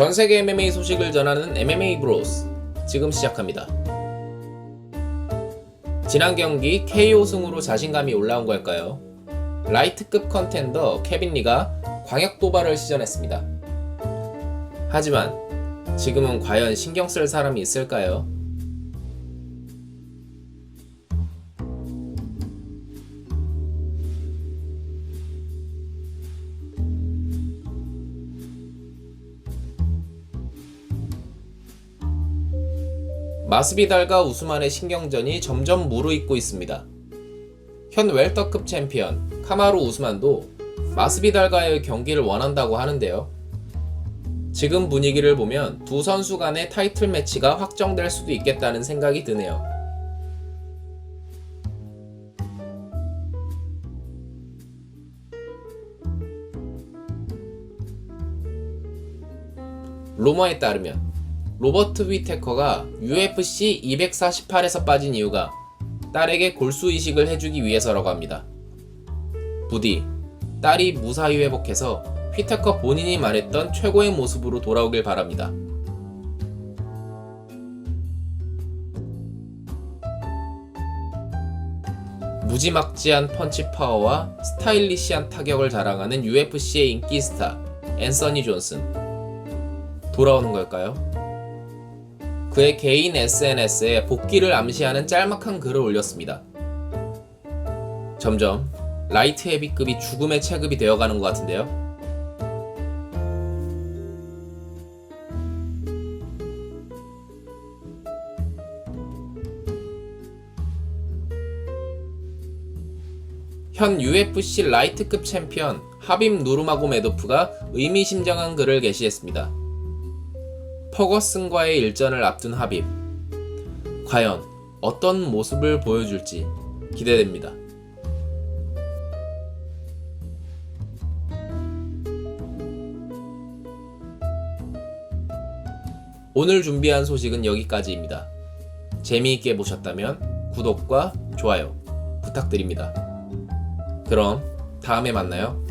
전 세계 MMA 소식을 전하는 MMA 브로스 지금 시작합니다. 지난 경기 KO 승으로 자신감이 올라온 걸까요? 라이트급 컨텐더 케빈 리가 광역 도발을 시전했습니다. 하지만 지금은 과연 신경 쓸 사람이 있을까요? 마스비달과 우스만의 신경전이 점점 무르익고 있습니다. 현 웰터급 챔피언 카마루 우스만도 마스비달과의 경기를 원한다고 하는데요. 지금 분위기를 보면 두 선수 간의 타이틀 매치가 확정될 수도 있겠다는 생각이 드네요. 루머에 따르면 로버트 위테커가 UFC 248에서 빠진 이유가 딸에게 골수 이식을 해주기 위해서라고 합니다. 부디 딸이 무사히 회복해서 휘테커 본인이 말했던 최고의 모습으로 돌아오길 바랍니다. 무지막지한 펀치 파워와 스타일리시한 타격을 자랑하는 UFC의 인기 스타 앤서니 존슨 돌아오는 걸까요? 그의 개인 SNS에 복귀를 암시하는 짤막한 글을 올렸습니다. 점점 라이트 헤비급이 죽음의 체급이 되어가는 것 같은데요. 현 UFC 라이트급 챔피언 하빔 누르마고메도프가 의미심장한 글을 게시했습니다. 퍼거슨과의 일전을 앞둔 하빕. 과연 어떤 모습을 보여줄지 기대됩니다. 오늘 준비한 소식은 여기까지입니다. 재미있게 보셨다면 구독과 좋아요 부탁드립니다. 그럼 다음에 만나요.